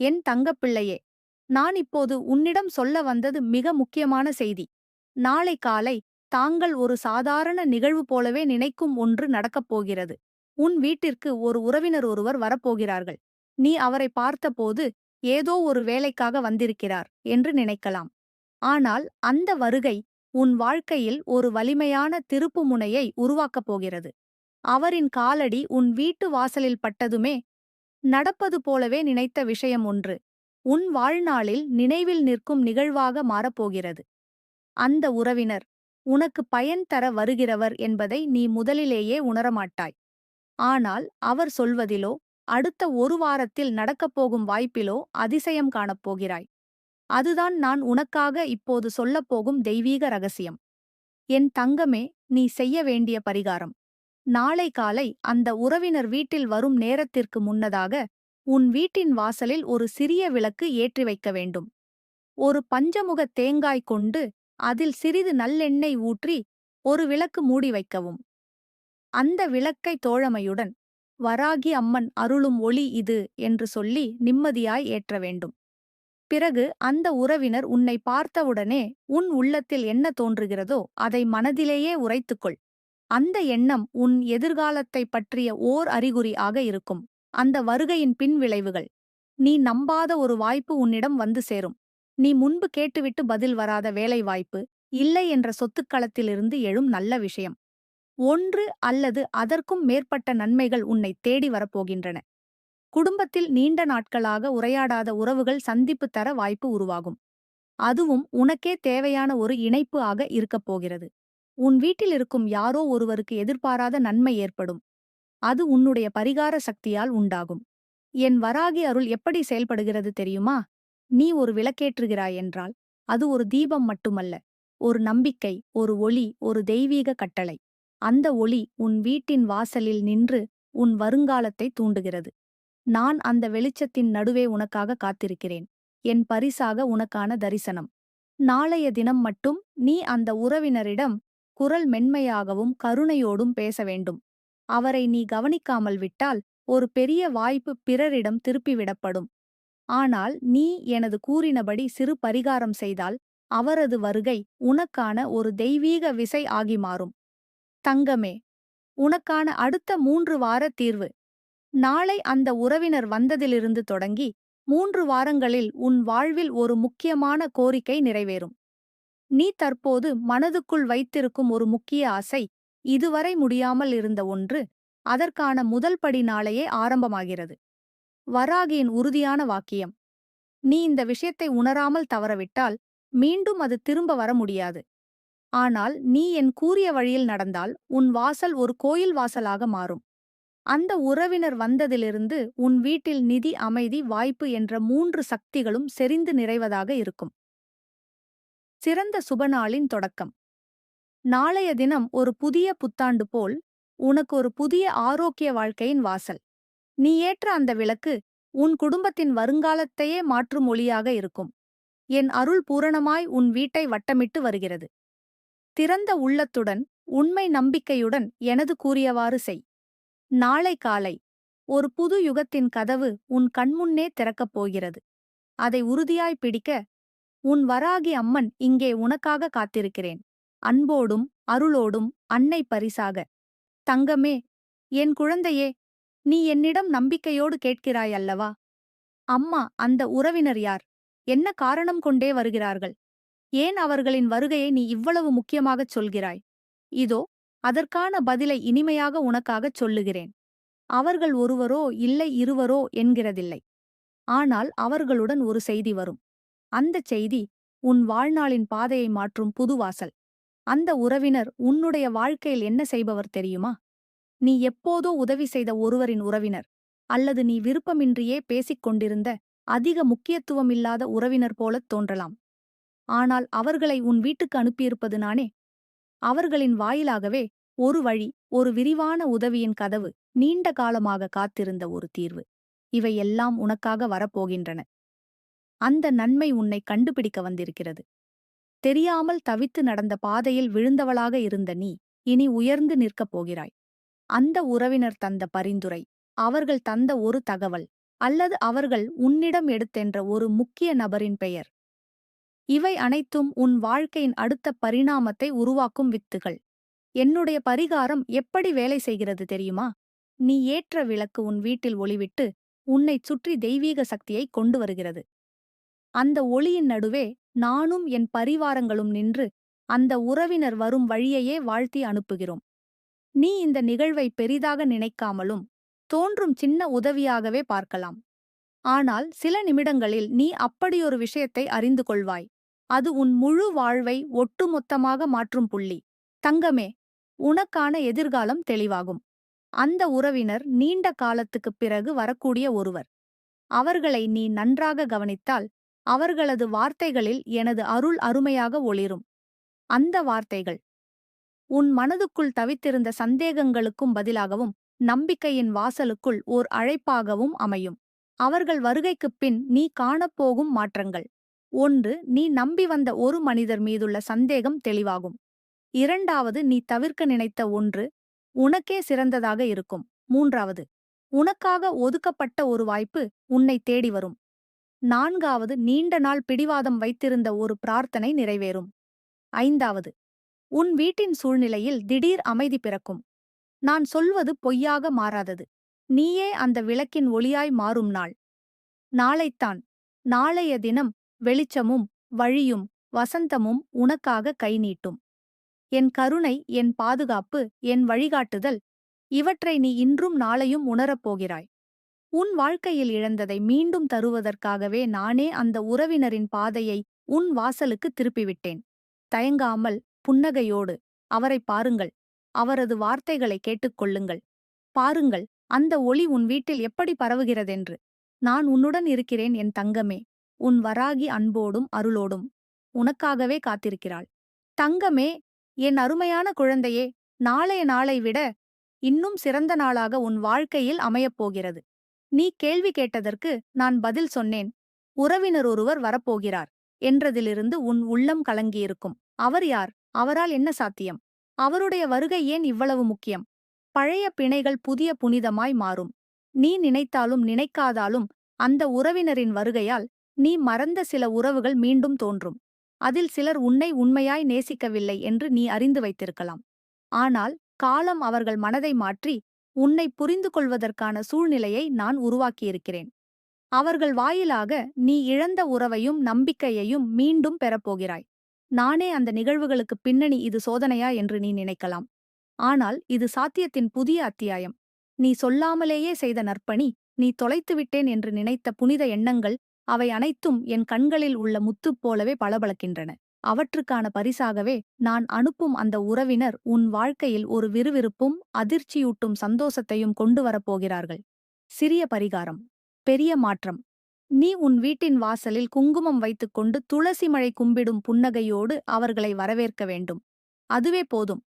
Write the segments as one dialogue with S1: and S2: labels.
S1: என் தங்கப்பிள்ளையே நான் இப்போது உன்னிடம் சொல்ல வந்தது மிக முக்கியமான செய்தி. நாளை காலை தாங்கள் ஒரு சாதாரண நிகழ்வு போலவே நினைக்கும் ஒன்று நடக்கப் போகிறது. உன் வீட்டிற்கு ஒரு உறவினர் ஒருவர் வரப்போகிறார்கள். நீ அவரை பார்த்தபோது ஏதோ ஒரு வேலைக்காக வந்திருக்கிறார் என்று நினைக்கலாம். ஆனால் அந்த வருகை உன் வாழ்க்கையில் ஒரு வலிமையான திருப்புமுனையை உருவாக்கப் போகிறது. அவரின் காலடி உன் வீட்டு வாசலில் பட்டதுமே நடப்பது போலவே நினைத்த விஷயம் ஒன்று. உன் வாழ்நாளில் நினைவில் நிற்கும் நிகழ்வாக மாறப்போகிறது. அந்த உறவினர் உனக்கு பயன் தர வருகிறவர் என்பதை நீ முதலிலேயே உணரமாட்டாய். ஆனால் அவர் சொல்வதிலோ அடுத்த ஒரு வாரத்தில் நடக்கப்போகும் வாய்ப்பிலோ அதிசயம் காணப்போகிறாய் அதுதான் நான் உனக்காக இப்போது சொல்லப்போகும் தெய்வீக ரகசியம். என் தங்கமே நீ செய்ய வேண்டிய பரிகாரம். நாளை காலை அந்த உறவினர் வீட்டில் வரும் நேரத்திற்கு முன்னதாக உன் வீட்டின் வாசலில் ஒரு சிறிய விளக்கு ஏற்றி வைக்க வேண்டும். ஒரு பஞ்சமுக தேங்காய் கொண்டு அதில் சிறிது நல்லெண்ணெய் ஊற்றி ஒரு விளக்கு மூடி வைக்கவும். அந்த விளக்கை தோழமையுடன் வராகி அம்மன் அருளும் ஒளி இது என்று சொல்லி நிம்மதியாய் ஏற்ற வேண்டும். பிறகு அந்த உறவினர் உன்னை பார்த்தவுடனே உன் உள்ளத்தில் என்ன தோன்றுகிறதோ அதை மனதிலேயே உரைத்துக்கொள். அந்த எண்ணம் உன் எதிர்காலத்தை பற்றிய ஓர் அறிகுறி ஆக இருக்கும். அந்த வருகையின் பின் விளைவுகள். நீ நம்பாத ஒரு வாய்ப்பு உன்னிடம் வந்து சேரும். நீ முன்பு கேட்டுவிட்டு பதில் வராத வேலை வாய்ப்பு இல்லை என்ற சொத்துக்களத்திலிருந்து எழும் நல்ல விஷயம். ஒன்று அல்லது அதற்கும் மேற்பட்ட நன்மைகள் உன்னை தேடி வரப்போகின்றன. குடும்பத்தில் நீண்ட நாட்களாக உரையாடாத உறவுகள் சந்திப்பு தர வாய்ப்பு உருவாகும். அதுவும் உனக்கே தேவையான ஒரு இணைப்பு ஆக இருக்கப் போகிறது. உன் வீட்டில் இருக்கும் யாரோ ஒருவருக்கு எதிர்பாராத நன்மை ஏற்படும். அது உன்னுடைய பரிகார சக்தியால் உண்டாகும். என் வராகி அருள் எப்படி செயல்படுகிறது தெரியுமா? நீ ஒரு விளக்கேற்றுகிறாய் என்றால் அது ஒரு தீபம் மட்டுமல்ல ஒரு நம்பிக்கை ஒரு ஒளி ஒரு தெய்வீக கட்டளை. அந்த ஒளி உன் வீட்டின் வாசலில் நின்று உன் வருங்காலத்தை தூண்டுகிறது. நான் அந்த வெளிச்சத்தின் நடுவே உனக்காக காத்திருக்கிறேன். என் பரிசாக உனக்கான தரிசனம். நாளைய தினம் மட்டும் நீ அந்த உறவினரிடம் குரல் மென்மையாகவும் கருணையோடும் பேச வேண்டும். அவரை நீ கவனிக்காமல் விட்டால் ஒரு பெரிய வாய்ப்பு பிறரிடம் திருப்பிவிடப்படும். ஆனால் நீ எனது கூறினபடி சிறு பரிகாரம் செய்தால் அவரது வருகை உனக்கான ஒரு தெய்வீக விசை ஆகி மாறும். தங்கமே உனக்கான அடுத்த மூன்று வார தீர்வு. நாளை அந்த உறவினர் வந்ததிலிருந்து தொடங்கி மூன்று வாரங்களில் உன் வாழ்வில் ஒரு முக்கியமான கோரிக்கை நிறைவேறும். நீ தற்போது மனதுக்குள் வைத்திருக்கும் ஒரு முக்கிய ஆசை இதுவரை முடியாமல் இருந்த ஒன்று அதற்கான முதல் படி நாளையே ஆரம்பமாகிறது. வராகியின் உறுதியான வாக்கியம். நீ இந்த விஷயத்தை உணராமல் தவறவிட்டால் மீண்டும் அது திரும்ப வர முடியாது. ஆனால் நீ என் கூறிய வழியில் நடந்தால் உன் வாசல் ஒரு கோயில் வாசலாக மாறும். அந்த உறவினர் வந்ததிலிருந்து உன் வீட்டில் நிதி அமைதி வாய்ப்பு என்ற மூன்று சக்திகளும் செறிந்து நிறைவதாக இருக்கும். சிறந்த சுபநாளின் தொடக்கம். நாளைய தினம் ஒரு புதிய புத்தாண்டு போல் உனக்கு ஒரு புதிய ஆரோக்கிய வாழ்க்கையின் வாசல். நீ ஏற்ற அந்த விளக்கு உன் குடும்பத்தின் வருங்காலத்தையே மாற்றும் ஒளியாக இருக்கும். என் அருள் பூரணமாய் உன் வீட்டை வட்டமிட்டு வருகிறது. திறந்த உள்ளத்துடன் உண்மை நம்பிக்கையுடன் எனது கூறியவாறு செய். நாளை காலை ஒரு புது யுகத்தின் கதவு உன் கண்முன்னே திறக்கப் போகிறது. அதை உறுதியாய் பிடிக்க உன் வராகி அம்மன் இங்கே உனக்காக காத்திருக்கிறேன். அன்போடும் அருளோடும் அன்னை பரிசாக. தங்கமே என் குழந்தையே நீ என்னிடம் நம்பிக்கையோடு கேட்கிறாய் அல்லவா? அம்மா அந்த உறவினர் யார்? என்ன காரணம் கொண்டே வருகிறார்கள்? ஏன் அவர்களின் வருகையை நீ இவ்வளவு முக்கியமாகச் சொல்கிறாய்? இதோ அதற்கான பதிலை இனிமையாக உனக்காகச் சொல்லுகிறேன். அவர்கள் ஒருவரோ இல்லை இருவரோ என்கிறதில்லை. ஆனால் அவர்களுடன் ஒரு செய்தி வரும். அந்தச் செய்தி உன் வாழ்நாளின் பாதையை மாற்றும் புதுவாசல் அந்த உறவினர் உன்னுடைய வாழ்க்கையில் என்ன செய்பவர் தெரியுமா? நீ எப்போதோ உதவி செய்த ஒருவரின் உறவினர் அல்லது நீ விருப்பமின்றியே பேசிக் கொண்டிருந்த அதிக முக்கியத்துவமில்லாத உறவினர் போலத் தோன்றலாம். ஆனால் அவர்களை உன் வீட்டுக்கு அனுப்பியிருப்பது நானே. அவர்களின் வாயிலாகவே ஒரு வழி ஒரு விரிவான உதவியின் கதவு நீண்ட காலமாக காத்திருந்த ஒரு தீர்வு. இவையெல்லாம் உனக்காக வரப்போகின்றன. அந்த நன்மை உன்னை கண்டுபிடிக்க வந்திருக்கிறது. தெரியாமல் தவித்து நடந்த பாதையில் விழுந்தவளாக இருந்த நீ இனி உயர்ந்து நிற்கப் போகிறாய். அந்த உறவினர் தந்த பரிந்துரை அவர்கள் தந்த ஒரு தகவல் அல்லது அவர்கள் உன்னிடம் எடுத்தென்ற ஒரு முக்கிய நபரின் பெயர். இவை அனைத்தும் உன் வாழ்க்கையின் அடுத்த பரிணாமத்தை உருவாக்கும் வித்துகள். என்னுடைய பரிகாரம் எப்படி வேலை செய்கிறது தெரியுமா? நீ ஏற்ற விளக்கு உன் வீட்டில் ஒளிவிட்டு உன்னைச் சுற்றி தெய்வீக சக்தியை கொண்டு வருகிறது. அந்த ஒளியின் நடுவே நானும் என் பரிவாரங்களும் நின்று அந்த உறவினர் வரும் வழியையே வாழ்த்தி அனுப்புகிறோம். நீ இந்த நிகழ்வை பெரிதாக நினைக்காமலும் தோன்றும் சின்ன உதவியாகவே பார்க்கலாம். ஆனால் சில நிமிடங்களில் நீ அப்படியொரு விஷயத்தை அறிந்து கொள்வாய். அது உன் முழு வாழ்வை ஒட்டுமொத்தமாக மாற்றும் புள்ளி. தங்கமே உனக்கான எதிர்காலம் தெளிவாகும். அந்த உறவினர் நீண்ட காலத்துக்குப் பிறகு வரக்கூடிய ஒருவர். அவர்களை நீ நன்றாக கவனித்தால் அவர்களது வார்த்தைகளில் எனது அருள் அருமையாக ஒளிரும். அந்த வார்த்தைகள் உன் மனதுக்குள் தவித்திருந்த சந்தேகங்களுக்கும் பதிலாகவும் நம்பிக்கையின் வாசலுக்குள் ஓர் அழைப்பாகவும் அமையும். அவர்கள் வருகைக்குப் பின் நீ காணப்போகும் மாற்றங்கள். ஒன்று நீ நம்பி வந்த ஒரு மனிதர் மீதுள்ள சந்தேகம் தெளிவாகும். இரண்டாவது நீ தவிர்க்க நினைத்த ஒன்று உனக்கே சிறந்ததாக இருக்கும். மூன்றாவது உனக்காக ஒதுக்கப்பட்ட ஒரு வாய்ப்பு உன்னை தேடி வரும். நான்காவது நீண்ட நாள் பிடிவாதம் வைத்திருந்த ஒரு பிரார்த்தனை நிறைவேறும். ஐந்தாவது உன் வீட்டின் சூழ்நிலையில் திடீர் அமைதி பிறக்கும். நான் சொல்வது பொய்யாக மாறாதது. நீயே அந்த விளக்கின் ஒளியாய் மாறும் நாள். நாளைத்தான் நாளைய தினம் வெளிச்சமும் வழியும் வசந்தமும் உனக்காக கை நீட்டும். என் கருணை என் பாதுகாப்பு என் வழிகாட்டுதல் இவற்றை நீ இன்றும் நாளையும் உணரப்போகிறாய் உன் வாழ்க்கையில் இழந்ததை மீண்டும் தருவதற்காகவே நானே அந்த உறவினரின் பாதையை உன் வாசலுக்கு திருப்பிவிட்டேன். தயங்காமல் புன்னகையோடு அவரை பாருங்கள். அவரது வார்த்தைகளை கேட்டுக்கொள்ளுங்கள் பாருங்கள் அந்த ஒளி உன் வீட்டில் எப்படி பரவுகிறதென்று. நான் உன்னுடன் இருக்கிறேன் என் தங்கமே. உன் வராகி அன்போடும் அருளோடும் உனக்காகவே காத்திருக்கிறாள். தங்கமே என் அருமையான குழந்தையே நாளைய நாளை விட இன்னும் சிறந்த நாளாக உன் வாழ்க்கையில் அமையப்போகிறது நீ கேள்வி கேட்டதற்கு நான் பதில் சொன்னேன். உறவினர் ஒருவர் வரப்போகிறார். என்றதிலிருந்து உன் உள்ளம் கலங்கியிருக்கும். அவர் யார்? அவரால் என்ன சாத்தியம்? அவருடைய வருகை ஏன் இவ்வளவு முக்கியம்? பழைய பிணைகள் புதிய புனிதமாய் மாறும். நீ நினைத்தாலும் நினைக்காதாலும் அந்த உறவினரின் வருகையால் நீ மறந்த சில உறவுகள் மீண்டும் தோன்றும். அதில் சிலர் உன்னை உண்மையாய் நேசிக்கவில்லை என்று நீ அறிந்து வைத்திருக்கலாம். ஆனால் காலம் அவர்கள் மனதை மாற்றி உன்னை புரிந்து கொள்வதற்கான சூழ்நிலையை நான் உருவாக்கியிருக்கிறேன். அவர்கள் வாயிலாக நீ இழந்த உறவையும் நம்பிக்கையையும் மீண்டும் பெறப்போகிறாய். நானே அந்த நிகழ்வுகளுக்கு பின்னணி இது சோதனையா என்று நீ நினைக்கலாம். ஆனால் இது சாத்தியத்தின் புதிய அத்தியாயம். நீ சொல்லாமலேயே செய்த நற்பணி நீ தொலைத்துவிட்டேன் என்று நினைத்த புனித எண்ணங்கள் அவை அனைத்தும் என் கண்களில் உள்ள முத்துப் போலவே பளபளக்கின்றன. அவற்றுக்கான பரிசாகவே நான் அனுப்பும் அந்த உறவினர் உன் வாழ்க்கையில் ஒரு விறுவிறுப்பும் அதிர்ச்சியூட்டும் சந்தோஷத்தையும் கொண்டு வரப்போகிறார்கள். சிறிய பரிகாரம். பெரிய மாற்றம். நீ உன் வீட்டின் வாசலில் குங்குமம் வைத்துக்கொண்டு துளசி மழை கும்பிடும் புன்னகையோடு அவர்களை வரவேற்க வேண்டும். அதுவே போதும்.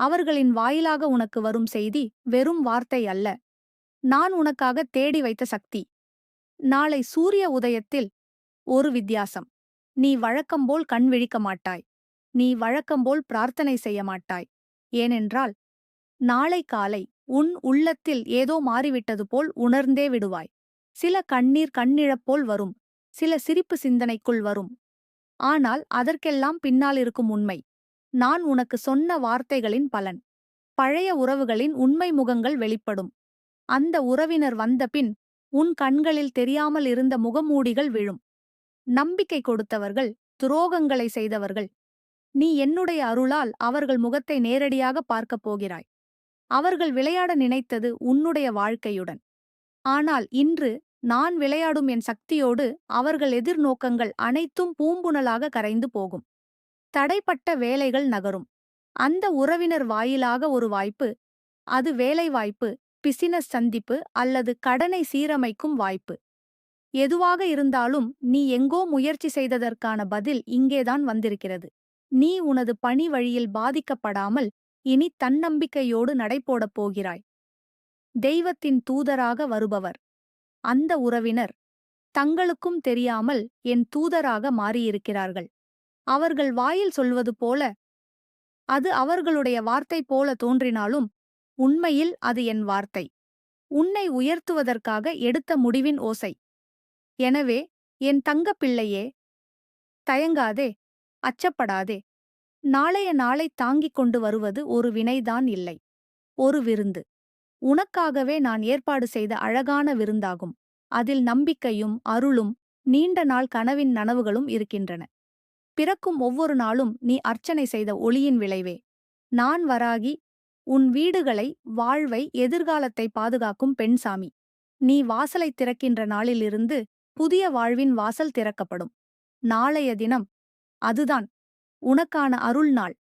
S1: அவர்களின் வாயிலாக உனக்கு வரும் செய்தி வெறும் வார்த்தை அல்ல. நான் உனக்காக தேடி வைத்த சக்தி. நாளை சூரிய உதயத்தில் ஒரு வித்தியாசம். நீ வழக்கம்போல் கண் விழிக்க மாட்டாய். நீ வழக்கம்போல் பிரார்த்தனை செய்ய மாட்டாய். ஏனென்றால் நாளை காலை உன் உள்ளத்தில் ஏதோ மாறிவிட்டது போல் உணர்ந்தே விடுவாய். சில கண்ணீர் கண்ணிழப்போல் வரும். சில சிரிப்பு சிந்தனைக்குள் வரும். ஆனால் அதற்கெல்லாம் பின்னால் இருக்கும் உண்மை. நான் உனக்கு சொன்ன வார்த்தைகளின் பலன். பழைய உறவுகளின் உண்மை முகங்கள் வெளிப்படும். அந்த உறவினர் வந்தபின் உன் கண்களில் தெரியாமல் இருந்த முகமூடிகள் விழும். நம்பிக்கை கொடுத்தவர்கள் துரோகங்களை செய்தவர்கள். நீ என்னுடைய அருளால் அவர்கள் முகத்தை நேரடியாக பார்க்கப் போகிறாய். அவர்கள் விளையாட நினைத்தது உன்னுடைய வாழ்க்கையுடன். ஆனால் இன்று நான் விளையாடும் என் சக்தியோடு அவர்கள் எதிர்நோக்கங்கள் அனைத்தும் பூம்புணலாக கரைந்து போகும். தடைப்பட்ட வேலைகள் நகரும். அந்த உறவினர் வாயிலாக ஒரு வாய்ப்பு அது வேலைவாய்ப்பு பிசினஸ் சந்திப்பு அல்லது கடனை சீரமைக்கும் வாய்ப்பு. எதுவாக இருந்தாலும் நீ எங்கோ முயற்சி செய்ததற்கான பதில் இங்கேதான் வந்திருக்கிறது. நீ உனது பணி வழியில் பாதிக்கப்படாமல் இனி தன்னம்பிக்கையோடு நடைபோடப் போகிறாய். தெய்வத்தின் தூதராக வருபவர். அந்த உறவினர் தங்களுக்கும் தெரியாமல் என் தூதராக மாறியிருக்கிறார்கள். அவர்கள் வாயில் சொல்வது போல அது அவர்களுடைய வார்த்தை போல தோன்றினாலும் உண்மையில் அது என் வார்த்தை. உன்னை உயர்த்துவதற்காக எடுத்த முடிவின் ஓசை. எனவே என் தங்கப் பிள்ளையே தயங்காதே அச்சப்படாதே. நாளைய நாளை தாங்கிக் கொண்டு வருவது ஒரு வினைதான் இல்லை. ஒரு விருந்து. உனக்காகவே நான் ஏற்பாடு செய்த அழகான விருந்தாகும். அதில் நம்பிக்கையும் அருளும் நீண்ட நாள் கனவின் நனவுகளும் இருக்கின்றன. பிறக்கும் ஒவ்வொரு நாளும் நீ அர்ச்சனை செய்த ஒளியின் விளைவே. நான் வராகி உன் வீடுகளை வாழ்வை எதிர்காலத்தை பாதுகாக்கும் பெண்சாமி நீ வாசலை திறக்கின்ற நாளிலிருந்து புதிய வாழ்வின் வாசல் திறக்கப்படும். நாளைய தினம் அதுதான் உனக்கான அருள் நாள்.